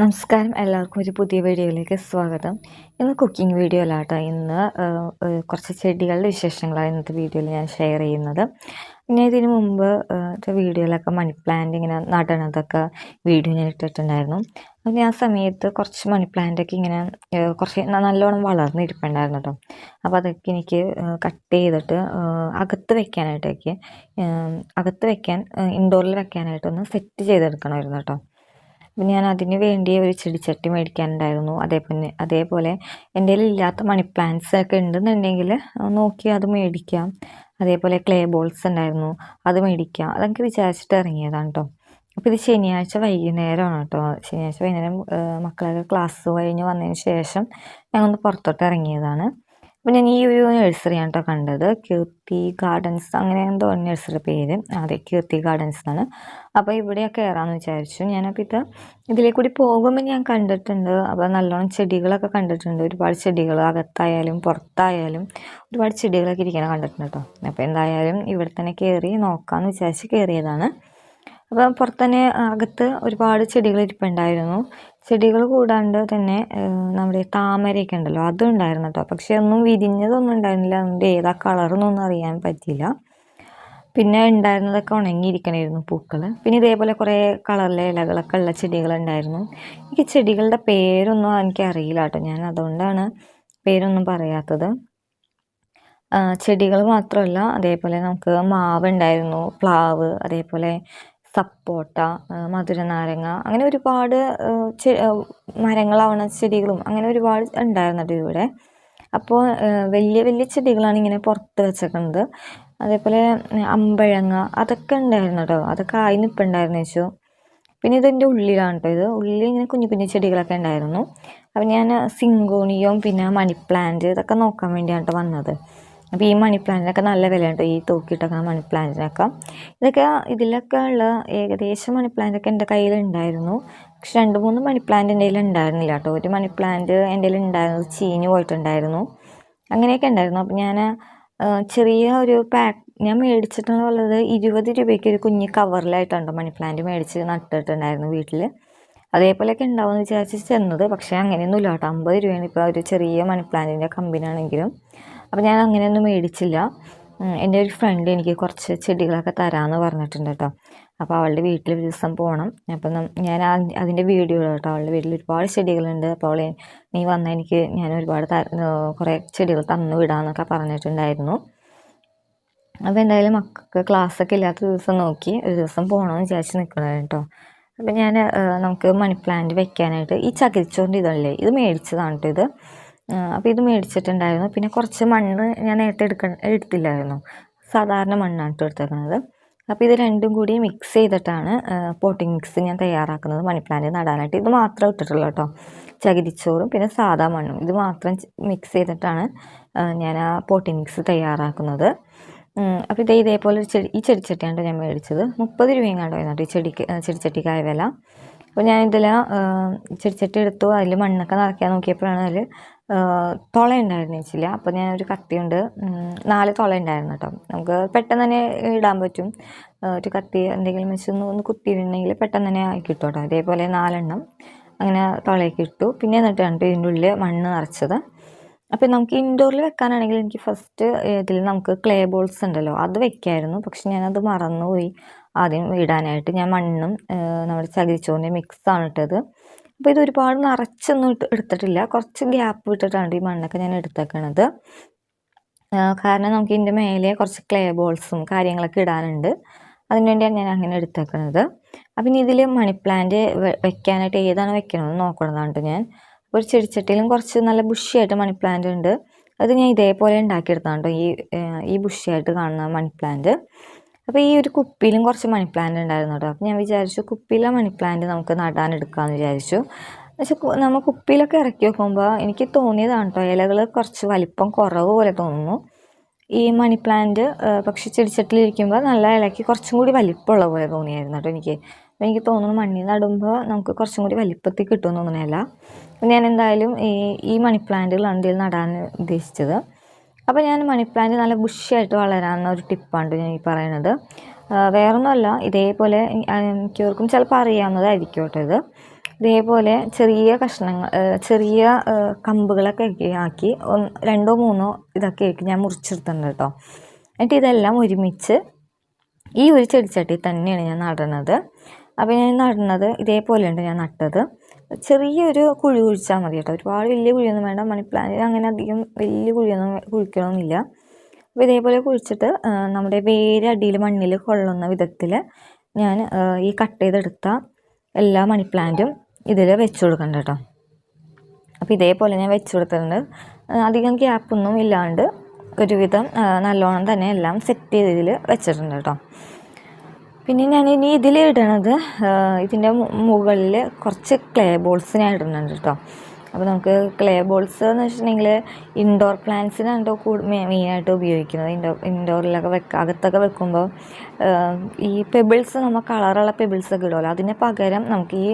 നമസ്കാരം. എല്ലാവർക്കും ഒരു പുതിയ വീഡിയോയിലേക്ക് സ്വാഗതം. ഇന്ന് കുക്കിംഗ് വീഡിയോ അല്ല കേട്ടോ ഇന്ന് കുറച്ച് ചെടികളുടെ വിശേഷങ്ങളാണ് ഇന്നത്തെ വീഡിയോയിൽ ഞാൻ ഷെയർ ചെയ്യുന്നത്. പിന്നെ ഇതിന് മുമ്പ് വീഡിയോയിലൊക്കെ മണി പ്ലാന്റ് ഇങ്ങനെ നടണതൊക്കെ വീഡിയോ ഞാൻ ഇട്ടിട്ടുണ്ടായിരുന്നു. അപ്പം ആ സമയത്ത് കുറച്ച് മണി പ്ലാന്റൊക്കെ ഇങ്ങനെ കുറച്ച് നല്ലോണം വളർന്നിരിപ്പുണ്ടായിരുന്നു കേട്ടോ അപ്പോൾ അതൊക്കെ എനിക്ക് കട്ട് ചെയ്തിട്ട് അകത്ത് വെക്കാനായിട്ടൊക്കെ അകത്ത് വെക്കാൻ ഇൻഡോറിൽ വെക്കാനായിട്ടൊന്ന് സെറ്റ് ചെയ്തെടുക്കണമായിരുന്നു കേട്ടോ. അപ്പം ഞാൻ അതിന് വേണ്ടി ഒരു ചെടിച്ചട്ടി മേടിക്കാനുണ്ടായിരുന്നു. അതേപോലെ അതേപോലെ എന്റെ ഇല്ലാത്ത മണി പ്ലാന്റ്സ് ഒക്കെ ഉണ്ടെന്നുണ്ടെങ്കിൽ നോക്കി അത് മേടിക്കാം. അതേപോലെ ക്ലേ ബോൾസ് ഉണ്ടായിരുന്നു അത് മേടിക്കാം. അതൊക്കെ വിചാരിച്ചിട്ട് ഇറങ്ങിയതാണ് കേട്ടോ അപ്പോൾ ഇത് ശനിയാഴ്ച വൈകുന്നേരമാണ് കേട്ടോ ശനിയാഴ്ച വൈകുന്നേരം മക്കളൊക്കെ ക്ലാസ് കഴിഞ്ഞ് വന്നതിന് ശേഷം ഞാൻ ഒന്ന് പുറത്തോട്ട് ഇറങ്ങിയതാണ്. അപ്പോൾ ഞാൻ ഈ ഒരു നഴ്സറിയാണ് കേട്ടോ കണ്ടത്. കീർത്തി ഗാർഡൻസ് അങ്ങനെ എന്തോ നഴ്സറി പേര്. അതെ കീർത്തി ഗാർഡൻസ് എന്നാണ്. അപ്പോൾ ഇവിടെ കയറാമെന്ന് വിചാരിച്ചു. ഞാനപ്പോൾ ഇത് ഇതിലേ കൂടി പോകുമ്പോൾ ഞാൻ കണ്ടിട്ടുണ്ട്. അപ്പോൾ നല്ലോണം ചെടികളൊക്കെ കണ്ടിട്ടുണ്ട്. ഒരുപാട് ചെടികൾ അകത്തായാലും പുറത്തായാലും ഒരുപാട് ചെടികളൊക്കെ ഇരിക്കണ കണ്ടിട്ടുണ്ട് കേട്ടോ അപ്പോൾ എന്തായാലും ഇവിടെ തന്നെ കയറി നോക്കാമെന്ന് വിചാരിച്ച് കയറിയതാണ് അപ്പോൾ പുറത്തന്നെ അകത്ത് ഒരുപാട് ചെടികൾ ഇരിപ്പുണ്ടായിരുന്നു. ചെടികൾ കൂടാണ്ട് തന്നെ നമ്മുടെ താമരയൊക്കെ ഉണ്ടല്ലോ അതും ഉണ്ടായിരുന്നു കേട്ടോ. പക്ഷേ ഒന്നും വിരിഞ്ഞതൊന്നും ഉണ്ടായിരുന്നില്ല. അതിന്റെ ഏതാ കളറെന്നൊന്നും അറിയാൻ പറ്റിയില്ല. പിന്നെ ഉണ്ടായിരുന്നതൊക്കെ ഉണങ്ങിയിരിക്കണമായിരുന്നു പൂക്കൾ പിന്നെ ഇതേപോലെ കുറേ കളറിലെ ഇലകളൊക്കെ ഉള്ള ചെടികളുണ്ടായിരുന്നു എനിക്ക് ചെടികളുടെ പേരൊന്നും എനിക്ക് അറിയില്ല കേട്ടോ. ഞാൻ അതുകൊണ്ടാണ് പേരൊന്നും പറയാത്തത്. ചെടികൾ മാത്രമല്ല അതേപോലെ നമുക്ക് മാവ് ഉണ്ടായിരുന്നു പ്ലാവ് അതേപോലെ സപ്പോട്ട മധുരനാരങ്ങ അങ്ങനെ ഒരുപാട് മരങ്ങളാവണ ചെടികളും അങ്ങനെ ഒരുപാട് ഉണ്ടായിരുന്നു കേട്ടോ ഇവിടെ. അപ്പോൾ വലിയ വലിയ ചെടികളാണ് ഇങ്ങനെ പുറത്ത് വെച്ചേക്കുന്നത് അതേപോലെ അമ്പഴങ്ങ അതൊക്കെ ഉണ്ടായിരുന്നു കേട്ടോ അതൊക്കെ ആയി നിൽപ്പുണ്ടായിരുന്നു വെച്ചു പിന്നെ ഇതിന്റെ ഉള്ളിലാണ് കേട്ടോ ഇത്. ഉള്ളിൽ ഇങ്ങനെ കുഞ്ഞു കുഞ്ഞു ചെടികളൊക്കെ ഉണ്ടായിരുന്നു. അപ്പം ഞാൻ സിങ്കോണിയും പിന്നെ മണി പ്ലാന്റ് ഇതൊക്കെ നോക്കാൻ വേണ്ടിയാണ് കേട്ടോ വന്നത്. അപ്പോൾ ഈ മണി പ്ലാന്റിനൊക്കെ നല്ല വിലയുണ്ട്. ഈ തൂക്കിയിട്ടൊക്കെ മണി പ്ലാന്റിനൊക്കെ ഇതൊക്കെ ഇതിലൊക്കെ ഉള്ള ഏകദേശം മണി പ്ലാന്റൊക്കെ എന്റെ കയ്യിൽ ഉണ്ടായിരുന്നു പക്ഷെ രണ്ട് മൂന്ന് മണി പ്ലാന്റ് എന്റെ ഉണ്ടായിരുന്നില്ല കേട്ടോ. ഒരു മണി പ്ലാന്റ് എന്റെ കയ്യിൽ ഉണ്ടായിരുന്നത് ചീഞ്ഞ് പോയിട്ടുണ്ടായിരുന്നു. അങ്ങനെയൊക്കെ ഉണ്ടായിരുന്നു. അപ്പോൾ ഞാൻ ചെറിയ ഒരു പാക്ക് ഞാൻ മേടിച്ചിട്ടുള്ളത് ഇരുപത് രൂപയ്ക്ക് ഒരു കുഞ്ഞ് കവറിലായിട്ടുണ്ട് മണി പ്ലാന്റ് മേടിച്ച് നട്ടിട്ടുണ്ടായിരുന്നു വീട്ടിൽ അതേപോലെയൊക്കെ ഉണ്ടാവുമെന്ന് വിചാരിച്ച് ചെന്നത്. പക്ഷേ അങ്ങനെയൊന്നുമില്ല കേട്ടോ. അമ്പത് രൂപയാണ് ഇപ്പോൾ ഒരു ചെറിയ മണി പ്ലാന്റിന്റെ കമ്പനിയാണെങ്കിലും. അപ്പോൾ ഞാൻ അങ്ങനെയൊന്നും മേടിച്ചില്ല. എന്റെ ഒരു ഫ്രണ്ട് എനിക്ക് കുറച്ച് ചെടികളൊക്കെ തരാമെന്ന് പറഞ്ഞിട്ടുണ്ട് കേട്ടോ. അപ്പോൾ അവളുടെ വീട്ടിൽ ഒരു ദിവസം പോകണം അപ്പം ഞാൻ അതിന്റെ വീഡിയോ കേട്ടോ അവളുടെ വീട്ടിൽ ഒരുപാട് ചെടികളുണ്ട്. അപ്പോൾ അവൾ നീ വന്നാൽ എനിക്ക് ഞാൻ ഒരുപാട് കുറേ ചെടികൾ തന്നു വിടാമെന്നൊക്കെ പറഞ്ഞിട്ടുണ്ടായിരുന്നു. അപ്പോൾ എന്തായാലും മക്കൾക്ക് ക്ലാസ്സൊക്കെ ഇല്ലാത്ത ദിവസം നോക്കി ഒരു ദിവസം പോകണമെന്ന് വിചാരിച്ച് നിൽക്കണം കേട്ടോ. അപ്പോൾ ഞാൻ നമുക്ക് മണി പ്ലാന്റ് വെക്കാനായിട്ട് ഈ ചകിരിച്ചോണ്ട് ഇതല്ലേ ഇത് മേടിച്ചതാണ് കേട്ടോ ഇത്. അപ്പോൾ ഇത് മേടിച്ചിട്ടുണ്ടായിരുന്നു. പിന്നെ കുറച്ച് മണ്ണ് ഞാൻ നേരത്തെ എടുക്ക എടുത്തില്ലായിരുന്നു. സാധാരണ മണ്ണാണ് കേട്ടോ എടുത്തേക്കുന്നത് അപ്പോൾ ഇത് രണ്ടും കൂടി മിക്സ് ചെയ്തിട്ടാണ് പോട്ടിംഗ് മിക്സ് ഞാൻ തയ്യാറാക്കുന്നത് മണി പ്ലാന്റ് നടാനായിട്ട്. ഇത് മാത്രം ഇട്ടിട്ടുള്ളൂ കേട്ടോ. ചകിരിച്ചോറും പിന്നെ സാധാ മണ്ണും. ഇത് മാത്രം മിക്സ് ചെയ്തിട്ടാണ് ഞാൻ ആ പോട്ടിംഗ് മിക്സ് തയ്യാറാക്കുന്നത്. അപ്പോൾ ഇതേ ഇതേപോലെ ഒരു ചെടി ഈ ചെടിച്ചട്ടിയാണ് ഞാൻ മേടിച്ചത്. മുപ്പത് രൂപയും കണ്ടായിരുന്നു ഈ ചെടിക്ക് ചെടിച്ചട്ടിക്കായ വില. അപ്പോൾ ഞാൻ ഇതിൽ ചെടിച്ചട്ടി എടുത്തു. അതിൽ മണ്ണൊക്കെ നിറയ്ക്കാൻ നോക്കിയപ്പോഴാണ് അതിൽ തുള ഉണ്ടായിരുന്നു വെച്ചില്ല അപ്പോൾ ഞാൻ ഒരു കത്തി കൊണ്ട് നാല് തുള ഉണ്ടായിരുന്നു കേട്ടോ. നമുക്ക് പെട്ടെന്ന് തന്നെ ഇടാൻ പറ്റും. ഒരു കത്തി എന്തെങ്കിലും വെച്ചൊന്ന് ഒന്ന് കുത്തിയിട്ടുണ്ടെങ്കിൽ പെട്ടെന്ന് തന്നെ ആയി കിട്ടും കേട്ടോ. അതേപോലെ നാലെണ്ണം അങ്ങനെ തുളയൊക്കെ ഇട്ടു. പിന്നെ എന്നിട്ടാണ് കേട്ടോ ഇതിന്റെ ഉള്ളിൽ മണ്ണ് നിറച്ചത്. അപ്പോൾ നമുക്ക് ഇൻഡോറിൽ വെക്കാനാണെങ്കിൽ എനിക്ക് ഫസ്റ്റ് ഇതിൽ നമുക്ക് ക്ലേ ബോൾസ് ഉണ്ടല്ലോ അത് വെക്കായിരുന്നു. പക്ഷെ ഞാനത് മറന്നുപോയി ആദ്യം ഇടാനായിട്ട്. ഞാൻ മണ്ണും നമ്മുടെ ചകിരിച്ചോറിന്റെ മിക്സാണ് ഇട്ടത്. അപ്പോൾ ഇത് ഒരുപാട് നിറച്ചൊന്നും എടുത്തിട്ടില്ല. കുറച്ച് ഗ്യാപ്പ് വിട്ടിട്ടാണ് ഈ മണ്ണൊക്കെ ഞാൻ എടുത്തേക്കണത്. കാരണം നമുക്ക് ഇതിന്റെ മേലെ കുറച്ച് ക്ലേ ബോൾസും കാര്യങ്ങളൊക്കെ ഇടാനുണ്ട്. അതിനുവേണ്ടിയാണ് ഞാൻ അങ്ങനെ എടുത്തേക്കുന്നത് അപ്പം ഇതിൽ മണി പ്ലാന്റ് വെക്കാനായിട്ട് ഏതാണ് വെക്കണമെന്ന് നോക്കണതാണ് ഞാൻ. ഒരു ചെടിച്ചട്ടിയിലും കുറച്ച് നല്ല ബുഷിയായിട്ട് മണി പ്ലാന്റ് ഉണ്ട്. അത് ഞാൻ ഇതേപോലെ ഉണ്ടാക്കിയെടുത്താണ് ഈ ഈ ബുഷിയായിട്ട് കാണുന്ന മണി പ്ലാന്റ് അപ്പോൾ ഈ ഒരു കുപ്പിയിലും കുറച്ച് മണി പ്ലാന്റ് ഉണ്ടായിരുന്നു കേട്ടോ അപ്പോൾ ഞാൻ വിചാരിച്ചു കുപ്പിയിലെ മണി പ്ലാന്റ് നമുക്ക് നടാൻ എടുക്കാമെന്ന് വിചാരിച്ചു. പക്ഷെ നമ്മൾ കുപ്പിയിലൊക്കെ ഇറക്കി വെക്കുമ്പോൾ എനിക്ക് തോന്നിയതാണ് കേട്ടോ ഇലകൾ കുറച്ച് വലിപ്പം കുറവ് പോലെ തോന്നുന്നു. ഈ മണി പ്ലാന്റ് പക്ഷെ ചെടിച്ചട്ടിലിരിക്കുമ്പോൾ നല്ല ഇലയ്ക്ക് കുറച്ചും കൂടി വലിപ്പമുള്ള പോലെ തോന്നിയായിരുന്നു കേട്ടോ എനിക്ക്. അപ്പോൾ എനിക്ക് തോന്നുന്നു മണ്ണിൽ നടുമ്പോൾ നമുക്ക് കുറച്ചും കൂടി വലിപ്പത്തിൽ കിട്ടുമെന്ന് തോന്നുന്നില്ല ഞാൻ എന്തായാലും ഈ ഈ മണി പ്ലാന്റുകളാണ് ഇതിൽ നടാൻ ഉദ്ദേശിച്ചത്. അപ്പോൾ ഞാൻ മണി പ്ലാന്റ് നല്ല ബുഷിയായിട്ട് വളരാവുന്ന ഒരു ടിപ്പാണ് ഞാൻ ഈ പറയുന്നത്. വേറൊന്നുമല്ല ഇതേപോലെ മിക്കവർക്കും ചിലപ്പോൾ അറിയാവുന്നതായിരിക്കും കേട്ടോ ഇത്. ഇതേപോലെ ചെറിയ കഷ്ണങ്ങൾ ചെറിയ കമ്പുകളൊക്കെ ആക്കി- രണ്ടോ മൂന്നോ ഇതൊക്കെ ആക്കി ഞാൻ മുറിച്ചെടുത്തിട്ടുണ്ട് കേട്ടോ. എന്നിട്ട് ഇതെല്ലാം ഒരുമിച്ച് ഈ ഒരു ചെടിച്ചട്ടി തന്നെയാണ് ഞാൻ നടണത് അപ്പോൾ ഞാൻ നടുന്നത് ഇതേപോലെയുണ്ട് ഞാൻ നട്ടത്. ചെറിയൊരു കുഴി കുഴിച്ചാൽ മതി കേട്ടോ. ഒരുപാട് വലിയ കുഴിയൊന്നും വേണ്ട. മണി പ്ലാന്റ് അങ്ങനെ അധികം വലിയ കുഴിയൊന്നും കുഴിക്കണമെന്നില്ല. അപ്പോൾ ഇതേപോലെ കുഴിച്ചിട്ട് നമ്മുടെ വേര് അടിയിൽ മണ്ണിൽ കൊള്ളുന്ന വിധത്തിൽ ഞാൻ ഈ കട്ട് ചെയ്തെടുത്ത എല്ലാ മണി പ്ലാന്റും ഇതിൽ വെച്ച് കൊടുക്കണ്ട കേട്ടോ. അപ്പോൾ ഇതേപോലെ ഞാൻ വെച്ച് കൊടുത്തിട്ടുണ്ട്. അധികം ഗ്യാപ്പൊന്നും ഇല്ലാണ്ട് ഒരുവിധം നല്ലോണം തന്നെ എല്ലാം സെറ്റ് ചെയ്തതിൽ വെച്ചിട്ടുണ്ട് കേട്ടോ. പിന്നെ ഞാൻ ഇനി ഇതിൽ ഇടണത് ഇതിന്റെ മുകളിൽ കുറച്ച് ക്ലേ ബോൾസ് ഞാൻ ഇടുന്നുണ്ട് കേട്ടോ അപ്പോൾ നമുക്ക് ക്ലേ ബോൾസ് എന്ന് വെച്ചിട്ടുണ്ടെങ്കിൽ ഇൻഡോർ പ്ലാന്റ്സിനാണ് കേട്ടോ കൂടു മെയിനായിട്ട് ഉപയോഗിക്കുന്നത്. ഇൻഡോർ ഇൻഡോറിലൊക്കെ വെക്ക അകത്തൊക്കെ വെക്കുമ്പോൾ ഈ പെബിൾസ് നമ്മൾ കളറുള്ള പെബിൾസ് ഒക്കെ ഇടുമല്ലോ അതിന് പകരം നമുക്ക് ഈ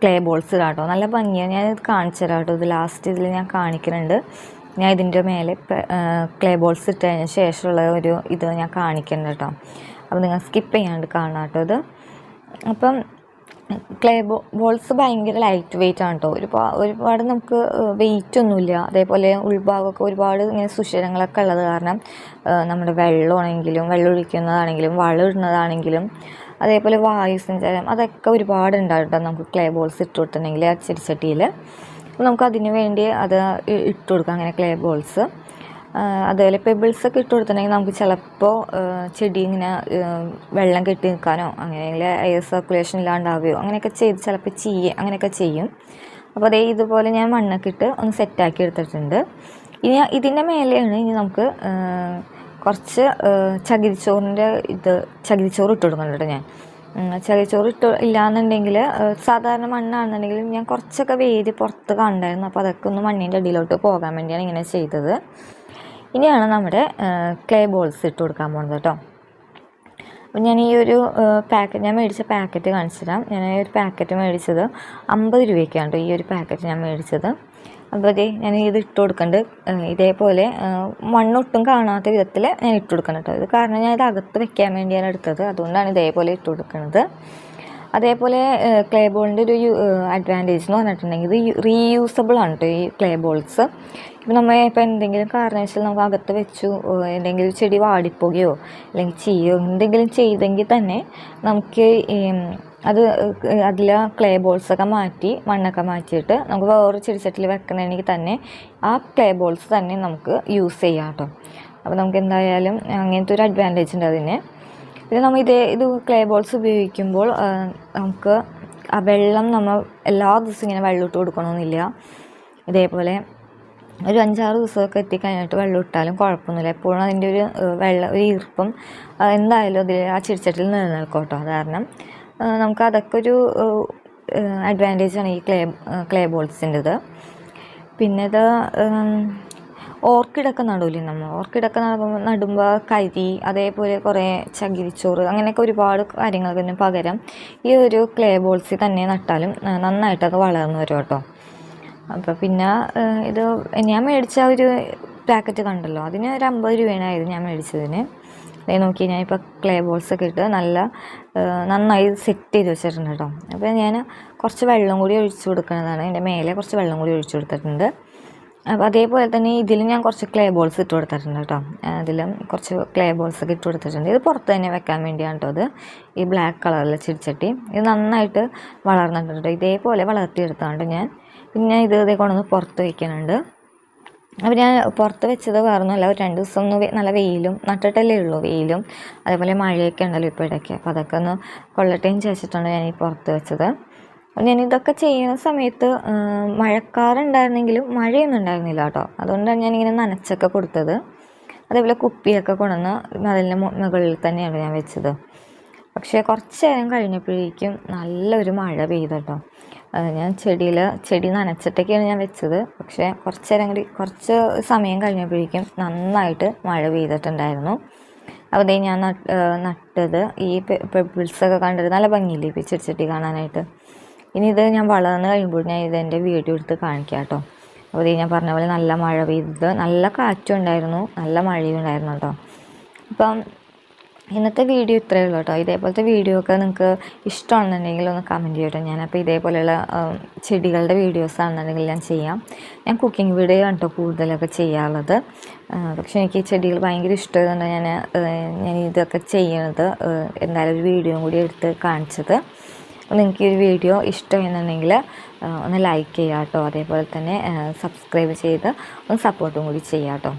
ക്ലേ ബോൾസ് ഇടാം കേട്ടോ നല്ല ഭംഗിയാണ് ഞാൻ ഇത് കാണിച്ചു തരാം കേട്ടോ ഇത് ലാസ്റ്റ് ഇതിൽ ഞാൻ കാണിക്കുന്നുണ്ട്. ഞാൻ ഇതിന്റെ മേലെ ക്ലേ ബോൾസ് ഇട്ടതിന് ശേഷമുള്ള ഒരു ഇത് ഞാൻ കാണിക്കുന്നുണ്ട് കേട്ടോ അപ്പോൾ നിങ്ങൾ സ്കിപ്പ് ചെയ്യാണ്ട് കാണാം കേട്ടോ ഇത്. അപ്പം ക്ലേ ബോൾസ് ഭയങ്കര ലൈറ്റ് വെയിറ്റ് ആണ് കേട്ടോ ഒരുപാട് ഒരുപാട് നമുക്ക് വെയിറ്റ് ഒന്നുമില്ല. അതേപോലെ ഉൾഭാഗമൊക്കെ ഒരുപാട് ഇങ്ങനെ സുഷിരങ്ങളൊക്കെ ഉള്ളത് കാരണം നമ്മുടെ വെള്ളമാണെങ്കിലും വെള്ളം ഒഴിക്കുന്നതാണെങ്കിലും വളം ഇടുന്നതാണെങ്കിലും അതേപോലെ വായു സഞ്ചാരം അതൊക്കെ ഒരുപാട് ഉണ്ടാവും കേട്ടോ നമുക്ക് ക്ലേ ബോൾസ് ഇട്ട് കൊടുത്തിട്ടുണ്ടെങ്കിൽ ആ ചെടിച്ചട്ടിയിൽ നമുക്ക് അതിന് വേണ്ടി അത് ഇട്ട് കൊടുക്കാം അങ്ങനെ ക്ലേ ബോൾസ് അതുപോലെ പെബിൾസ് ഒക്കെ ഇട്ട് കൊടുത്തിട്ടുണ്ടെങ്കിൽ നമുക്ക് ചിലപ്പോൾ ചെടി ഇങ്ങനെ വെള്ളം കെട്ടി നിൽക്കാനോ അങ്ങനെയെങ്കിൽ എയർ സർക്കുലേഷൻ ഇല്ലാണ്ടാവുകയോ അങ്ങനെയൊക്കെ ചെയ്ത് ചിലപ്പോൾ ചെയ്യ അങ്ങനെയൊക്കെ ചെയ്യും. അപ്പോൾ അതേ ഇതുപോലെ ഞാൻ മണ്ണൊക്കെ ഇട്ട് ഒന്ന് സെറ്റാക്കി എടുത്തിട്ടുണ്ട്. ഇനി ഇതിന്റെ മേലെയാണ് ഇനി നമുക്ക് കുറച്ച് ചകിരിച്ചോറിന്റെ ഇത് ചകിരിച്ചോറ് ഇട്ട് കൊടുക്കണം കേട്ടോ ഞാൻ. ചകിരിച്ചോറ് ഇട്ട് ഇല്ലാന്നുണ്ടെങ്കിൽ സാധാരണ മണ്ണാണെന്നുണ്ടെങ്കിൽ ഞാൻ കുറച്ചൊക്കെ വേര് പുറത്ത് കണ്ടായിരുന്നു അപ്പോൾ അതൊക്കെ ഒന്ന് മണ്ണിന്റെ അടിയിലോട്ട് പോകാൻ വേണ്ടിയാണ് ഇങ്ങനെ ചെയ്തത്. ഇനിയാണ് നമ്മുടെ ക്ലേ ബോൾസ് ഇട്ട് കൊടുക്കാൻ പോകുന്നത് കേട്ടോ. അപ്പം ഞാൻ ഈ ഒരു പാക്കറ്റ് ഞാൻ മേടിച്ച പാക്കറ്റ് കാണിച്ചു തരാം ഞാൻ ഈ ഒരു പാക്കറ്റ് മേടിച്ചത് അമ്പത് രൂപയ്ക്കാണ് കേട്ടോ ഈ ഒരു പാക്കറ്റ് ഞാൻ മേടിച്ചത്. അപ്പോൾ അതേ ഞാൻ ഇത് ഇട്ട് കൊടുക്കുന്നുണ്ട് ഇതേപോലെ മണ്ണൊട്ടും കാണാത്ത വിധത്തിൽ ഞാൻ ഇട്ട് കൊടുക്കണം കേട്ടോ. ഇത് കാരണം ഞാൻ ഇത് അകത്ത് വെക്കാൻ വേണ്ടിയാണ് എടുത്തത്. അതുകൊണ്ടാണ് ഇതേപോലെ ഇട്ട് കൊടുക്കുന്നത് അതേപോലെ ക്ലേ ബോളിന്റെ ഒരു അഡ്വാന്റേജ് എന്ന് പറഞ്ഞിട്ടുണ്ടെങ്കിൽ ഇത് റീയൂസബിൾ ആണ് കേട്ടോ ഈ ക്ലേ ബോൾസ് ഇപ്പം നമ്മൾ ഇപ്പോൾ എന്തെങ്കിലും കാരണവശാൽ നമുക്ക് അകത്ത് വെച്ചു എന്തെങ്കിലും ചെടി വാടിപ്പോകുകയോ അല്ലെങ്കിൽ ചെയ്യുകയോ എന്തെങ്കിലും ചെയ്തെങ്കിൽ തന്നെ നമുക്ക് അത് അതിലെ ക്ലേ ബോൾസൊക്കെ മാറ്റി മണ്ണൊക്കെ മാറ്റിയിട്ട് നമുക്ക് വേറൊരു ചെടിച്ചട്ടിയിൽ വെക്കണമെങ്കിൽ തന്നെ ആ ക്ലേ ബോൾസ് തന്നെ നമുക്ക് യൂസ് ചെയ്യാം കേട്ടോ അപ്പോൾ നമുക്ക് എന്തായാലും അങ്ങനത്തെ ഒരു അഡ്വാന്റേജ് ഉണ്ട് അതിന്. പിന്നെ നമ്മൾ ഇതേ ഇത് ക്ലേ ബോൾസ് ഉപയോഗിക്കുമ്പോൾ നമുക്ക് ആ വെള്ളം നമ്മൾ എല്ലാ ദിവസവും ഇങ്ങനെ വെള്ളം ഇട്ട് കൊടുക്കണമെന്നില്ല. ഇതേപോലെ ഒരു അഞ്ചാറ് ദിവസമൊക്കെ എത്തിക്കഴിഞ്ഞിട്ട് വെള്ളം ഇട്ടാലും കുഴപ്പമൊന്നുമില്ല. എപ്പോഴും അതിന്റെ ഒരു വെള്ളം ഒരു ഈർപ്പം എന്തായാലും അതിൽ ആ ചിരിച്ചട്ടിൽ നിലനിൽക്കും കേട്ടോ. അത് കാരണം നമുക്ക് അതൊക്കെ ഒരു അഡ്വാന്റേജാണ് ഈ ക്ലേ ക്ലേ ബോൾസിന്റെത് പിന്നെ ഇത് ഓർക്കിഡൊക്കെ നടൂലേ നമ്മൾ? ഓർക്കിഡൊക്കെ നടുമ്പോൾ നടുമ്പോൾ കരി അതേപോലെ കുറേ ചകിരിച്ചോറ് അങ്ങനെയൊക്കെ ഒരുപാട് കാര്യങ്ങൾക്ക് പകരം ഈ ഒരു ക്ലേ ബോൾസിൽ തന്നെ നട്ടാലും നന്നായിട്ടൊക്കെ വളർന്നു വരും കേട്ടോ. അപ്പോൾ പിന്നെ ഇത് ഞാൻ മേടിച്ച ഒരു പാക്കറ്റ് കണ്ടല്ലോ? അതിന് ഒരു അമ്പത് രൂപയായിരുന്നു ഞാൻ മേടിച്ചതിന്. നോക്കി ഞാൻ ഇപ്പോൾ ക്ലേ ബോൾസ് ഒക്കെ ഇട്ട് നല്ല നന്നായി സെറ്റ് ചെയ്ത് വെച്ചിട്ടുണ്ട് കേട്ടോ. അപ്പോൾ ഞാൻ കുറച്ച് വെള്ളം കൂടി ഒഴിച്ചു കൊടുക്കുന്നതാണ്. എന്റെ മേലെ കുറച്ച് വെള്ളം കൂടി ഒഴിച്ചു കൊടുത്തിട്ടുണ്ട്. അപ്പോൾ അതേപോലെ തന്നെ ഇതിൽ ഞാൻ കുറച്ച് ക്ലേ ബോൾസ് ഇട്ട് കൊടുത്തിട്ടുണ്ട് കേട്ടോ അതിലും കുറച്ച് ക്ലേ ബോൾസ് ഒക്കെ ഇട്ട് കൊടുത്തിട്ടുണ്ട്. ഇത് പുറത്ത് തന്നെ വെക്കാൻ വേണ്ടിയാണ് കേട്ടോ അത് ഈ ബ്ലാക്ക് കളറിലെ ചിരിച്ചട്ടി. ഇത് നന്നായിട്ട് വളർന്നിട്ടുണ്ട് കേട്ടോ ഇതേപോലെ വളർത്തിയെടുത്താണ്ട് ഞാൻ. പിന്നെ ഇത് ഇതേ കൊണ്ടൊന്ന് പുറത്ത് വയ്ക്കുന്നുണ്ട് അപ്പോൾ ഞാൻ പുറത്ത് വെച്ചത് വേറൊന്നുമല്ല. ഒരു രണ്ട് ദിവസം ഒന്ന് നല്ല വെയിലും നട്ടിട്ടല്ലേ ഉള്ളൂ. വെയിലും അതേപോലെ മഴയൊക്കെ ഉണ്ടല്ലോ ഇപ്പോൾ ഇടയ്ക്ക്. അപ്പോൾ അതൊക്കെ ഒന്ന് കൊള്ളട്ടേന്ന് ചോദിച്ചിട്ടാണ് ഞാൻ ഈ പുറത്ത് വെച്ചത്. അപ്പോൾ ഞാൻ ഇതൊക്കെ ചെയ്യുന്ന സമയത്ത് മഴക്കാറുണ്ടായിരുന്നെങ്കിലും മഴയൊന്നും ഉണ്ടായിരുന്നില്ല കേട്ടോ. അതുകൊണ്ടാണ് ഞാനിങ്ങനെ നനച്ചൊക്കെ കൊടുത്തത്. അതേപോലെ കുപ്പിയൊക്കെ കൊണ്ടുവന്ന് അതിന്റെ മുകളിൽ തന്നെയാണ് ഞാൻ വെച്ചത്. പക്ഷേ കുറച്ച് നേരം കഴിഞ്ഞപ്പോഴേക്കും നല്ലൊരു മഴ പെയ്തു കേട്ടോ. ഞാൻ ചെടിയിൽ ചെടി നനച്ചിട്ടൊക്കെയാണ് ഞാൻ വെച്ചത്. പക്ഷേ കുറച്ച് നേരം കൂടി കുറച്ച് സമയം കഴിഞ്ഞപ്പോഴേക്കും നന്നായിട്ട് മഴ പെയ്തിട്ടുണ്ടായിരുന്നു. ദേ ഞാൻ നട്ടത്. ഈ പെബിൾസൊക്കെ കണ്ടിട്ട് നല്ല ഭംഗിയില്ലേ ഇപ്പോൾ ചെടി കാണാനായിട്ട്? ഇനി ഇത് ഞാൻ വളർന്ന് കഴിയുമ്പോൾ ഞാൻ ഇത് എന്റെ വീഡിയോ എടുത്ത് കാണിക്കാം കേട്ടോ. അപ്പോൾ ഇത് ഞാൻ പറഞ്ഞ പോലെ നല്ല മഴ പെയ്തത് നല്ല കാറ്റും ഉണ്ടായിരുന്നു നല്ല മഴയും ഉണ്ടായിരുന്നു കേട്ടോ. അപ്പം ഇന്നത്തെ വീഡിയോ ഇത്രയേ ഉള്ളൂ കേട്ടോ. ഇതേപോലത്തെ വീഡിയോ ഒക്കെ നിങ്ങൾക്ക് ഇഷ്ടമാണെന്നുണ്ടെങ്കിൽ ഒന്ന് കമന്റ് ചെയ്യട്ടോ. ഞാനപ്പോൾ ഇതേപോലെയുള്ള ചെടികളുടെ വീഡിയോസ് ആണെന്നുണ്ടെങ്കിൽ ഞാൻ ചെയ്യാം. ഞാൻ കുക്കിംഗ് വീഡിയോ ആണ് കേട്ടോ കൂടുതലൊക്കെ ചെയ്യാറുള്ളത്. പക്ഷേ എനിക്ക് ഈ ചെടികൾ ഭയങ്കര ഇഷ്ടമായതുകൊണ്ട് ഞാൻ ഞാൻ ഇതൊക്കെ ചെയ്യണത് എന്തായാലും ഒരു വീഡിയോയും കൂടി എടുത്ത് കാണിച്ചത്. നിങ്ങൾക്ക് ഈ ഒരു വീഡിയോ ഇഷ്ടമാണെന്നുണ്ടെങ്കിൽ ഒന്ന് ലൈക്ക് ചെയ്യാം കേട്ടോ. അതേപോലെ തന്നെ സബ്സ്ക്രൈബ് ചെയ്ത് ഒന്ന് സപ്പോർട്ടും കൂടി ചെയ്യാം കേട്ടോ.